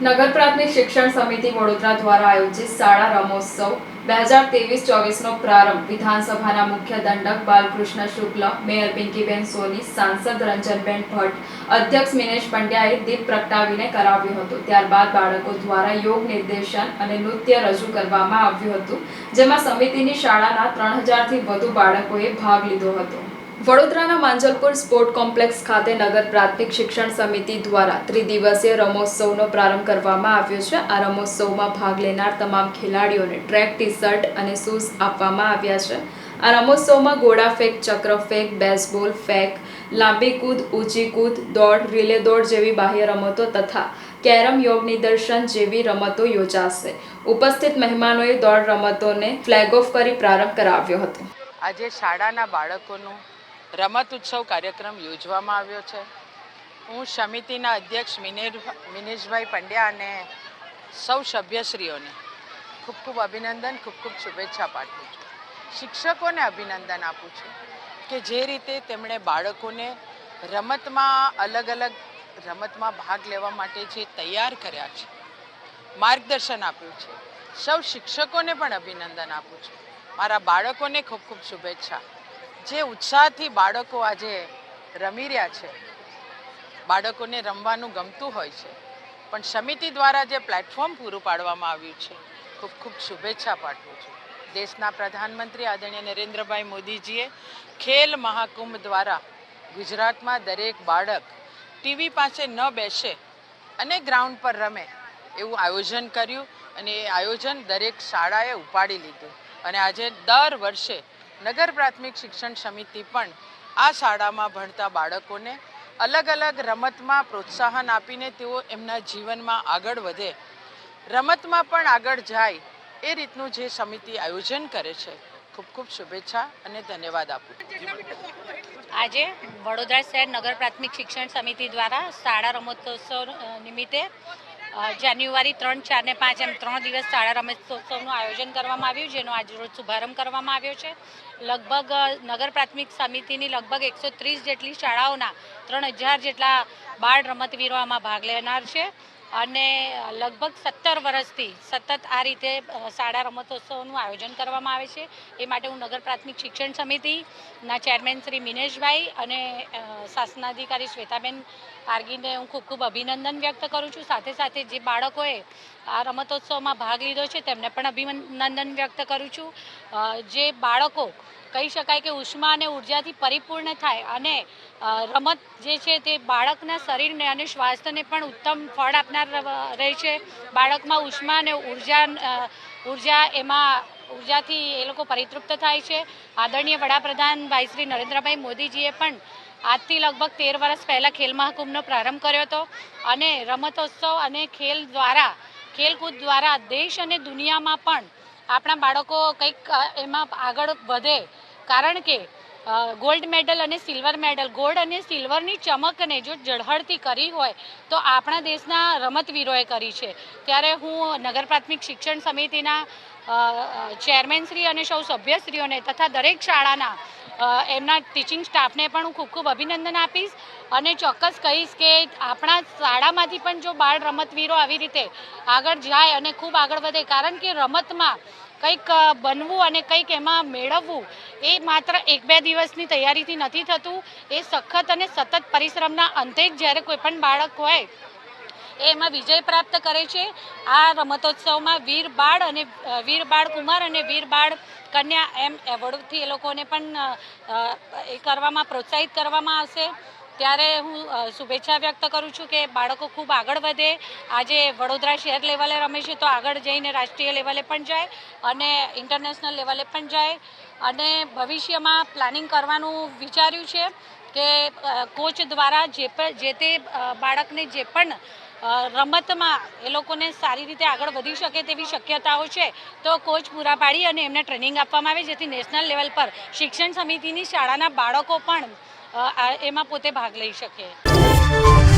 નગર પ્રાથમિક શિક્ષણ સમિતિ વડોદરા દ્વારા આયોજિત શાળા રમોત્સવ બે હજાર ત્રેવીસ ચોવીસનો પ્રારંભ. વિધાનસભાના મુખ્ય દંડક બાલકૃષ્ણ શુક્લ, મેયર પિંકીબેન સોની, સાંસદ રંજનબેન ભટ્ટ, અધ્યક્ષ મિનેશ પંડ્યાએ દીપ પ્રગટાવીને કરાવ્યો હતો. ત્યારબાદ બાળકો દ્વારા યોગ નિર્દેશન અને નૃત્ય રજૂ કરવામાં આવ્યું હતું, જેમાં સમિતિની શાળાના ત્રણ હજારથી વધુ બાળકોએ ભાગ લીધો હતો. વડોદરાના માંજલપુર સ્પોર્ટ કોમ્પ્લેક્સ ખાતે નગર પ્રાથમિક શિક્ષણ સમિતિ દ્વારા ત્રિદિવસીય રમોત્સવનો પ્રારંભ કરવામાં આવ્યો છે. આ રમોત્સવમાં ભાગ લેનાર તમામ ખેલાડીઓને ટ્રેક ટી શર્ટ અને શૂઝ આપવામાં આવ્યા છે. આ રમોત્સવમાં ગોળા ફેંક, ચક્ર ફેંક, બેઝબોલ ફેંક, લાંબી કૂદ, ઊંચી કૂદ, દોડ, રિલે દોડ જેવી બાહ્ય રમતો તથા કેરમ યોગ નિદર્શન જેવી રમતો યોજાશે. ઉપસ્થિત મહેમાનોએ દોડ રમતોને ફ્લેગ ઓફ કરી પ્રારંભ કરાવ્યો હતો. આજે શાળાના બાળકોનું રમત ઉત્સવ કાર્યક્રમ યોજવામાં આવ્યો છે. હું સમિતિના અધ્યક્ષ મિનેશભાઈ પંડ્યા અને સૌ સભ્યશ્રીઓને ખૂબ ખૂબ અભિનંદન, ખૂબ ખૂબ શુભેચ્છા પાઠવું છું. શિક્ષકોને અભિનંદન આપું છું કે જે રીતે તેમણે બાળકોને રમતમાં અલગ અલગ રમતમાં ભાગ લેવા માટે જે તૈયાર કર્યા છે, માર્ગદર્શન આપ્યું છે. સૌ શિક્ષકોને પણ અભિનંદન આપું છું. મારા બાળકોને ખૂબ ખૂબ શુભેચ્છા. જે ઉત્સાહથી બાળકો આજે રમી રહ્યા છે, બાળકોને રમવાનું ગમતું હોય છે, પણ સમિતિ દ્વારા જે પ્લેટફોર્મ પૂરું પાડવામાં આવ્યું છે, ખૂબ ખૂબ શુભેચ્છા પાઠવું છું. દેશના પ્રધાનમંત્રી આદરણીય નરેન્દ્રભાઈ મોદીજીએ ખેલ મહાકુંભ દ્વારા ગુજરાતમાં દરેક બાળક ટીવી પાસે ન બેસે અને ગ્રાઉન્ડ પર રમે એવું આયોજન કર્યું અને એ આયોજન દરેક શાળાએ ઉપાડી લીધું. અને આજે દર વર્ષે નગર પ્રાથમિક શિક્ષણ સમિતિ પણ આ શાળામાં ભણતા બાળકોને અલગ અલગ રમતમાં પ્રોત્સાહન આપીને તેઓ એમના જીવનમાં આગળ વધે. રમતમાં પણ આગળ જાય એ રીતનું જે સમિતિ આયોજન કરે છે. ખૂબ ખૂબ શુભેચ્છા અને ધન્યવાદ આપું. આજે વડોદરા શહેર નગર પ્રાથમિક શિક્ષણ સમિતિ દ્વારા શાળા રમતોત્સવ નિમિત્તે જાન્યુઆરી ત્રણ, ચાર ને પાંચ એમ ત્રણ દિવસ શાળા રમતોત્સવનું આયોજન કરવામાં આવ્યું, જેનો આજરોજ શુભારંભ કરવામાં આવ્યો છે. લગભગ નગર પ્રાથમિક સમિતિની લગભગ એકસો જેટલી શાળાઓના ત્રણ જેટલા બાળ રમતવીરો આમાં ભાગ લેનાર છે. અને લગભગ સત્તર વર્ષથી સતત આ રીતે શાળા રમતોત્સવનું આયોજન કરવામાં આવે છે. એ માટે હું નગર પ્રાથમિક શિક્ષણ સમિતિના ચેરમેન શ્રી મિનેશભાઈ અને શાસનાધિકારી શ્વેતાબેન પારગીને હું ખૂબ ખૂબ અભિનંદન વ્યક્ત કરું છું. સાથે સાથે જે બાળકોએ આ રમતોત્સવમાં ભાગ લીધો છે, તેમને પણ અભિનંદન વ્યક્ત કરું છું. જે બાળકો કહી શકાય કે ઉષ્મા અને ઉર્જાથી પરિપૂર્ણ થાય અને રમત જે છે તે બાળકના શરીરને અને સ્વાસ્થ્યને પણ ઉત્તમ ફળ આપનાર રહે છે. બાળકમાં ઉષ્મા અને ઊર્જા ઊર્જા એમાં, ઉર્જાથી એ લોકો પરિતૃપ્ત થાય છે. આદરણીય વડાપ્રધાન ભાઈ શ્રી નરેન્દ્રભાઈ મોદીજીએ પણ આજથી લગભગ તેર વર્ષ પહેલાં ખેલ મહાકુંભનો પ્રારંભ કર્યો હતો અને રમતોત્સવ અને ખેલ દ્વારા, ખેલકૂદ દ્વારા દેશ અને દુનિયામાં પણ આપણા બાળકો કંઈક એમાં આગળ વધે. કારણ કે ગોલ્ડ મેડલ અને સિલ્વર મેડલ ગોલ્ડ અને સિલ્વરની ચમકને જો ઝળહળતી કરી હોય, તો આપણા દેશના રમતવીરોએ કરી છે. ત્યારે હું નગર પ્રાથમિક શિક્ષણ સમિતિના ચેરમેનશ્રી અને સૌ સભ્યશ્રીઓને તથા દરેક શાળાના એમના ટીચિંગ સ્ટાફને પણ હું ખૂબ ખૂબ અભિનંદન આપીશ અને ચોક્કસ કહીશ કે આપણા શાળામાંથી પણ જો બાળ રમતવીરો આવી રીતે આગળ જાય અને ખૂબ આગળ વધે, કારણ કે રમતમાં કંઈક બનવું અને કંઈક એમાં મેળવવું એ માત્ર એક બે દિવસની તૈયારીથી નથી થતું. એ સખત અને સતત પરિશ્રમના અંતે જ જ્યારે કોઈ પણ બાળક હોય એ એમાં વિજય પ્રાપ્ત કરે છે. આ રમતોત્સવમાં વીર બાળ અને વીર બાળ કુમાર અને વીર બાળ કન્યા એમ એવોર્ડથી એ લોકોને પણ એ કરવામાં, પ્રોત્સાહિત કરવામાં આવશે. ત્યારે હું શુભેચ્છા વ્યક્ત કરું છું કે બાળકો ખૂબ આગળ વધે. આજે વડોદરા શહેર લેવલે રમે છે તો આગળ જઈને રાષ્ટ્રીય લેવલે પણ જાય અને ઇન્ટરનેશનલ લેવલે પણ જાય. અને ભવિષ્યમાં પ્લાનિંગ કરવાનું વિચાર્યું છે કે કોચ દ્વારા જે પણ જે તે બાળકને જે પણ રમતમાં એ લોકોને સારી રીતે આગળ વધી શકે તેવી શક્યતાઓ છે, તો કોચ પૂરા પાડી અને એમને ટ્રેનિંગ આપવામાં આવે, જેથી નેશનલ લેવલ પર શિક્ષણ સમિતિની શાળાના બાળકો પણ એમાં પોતે ભાગ લઈ શકે.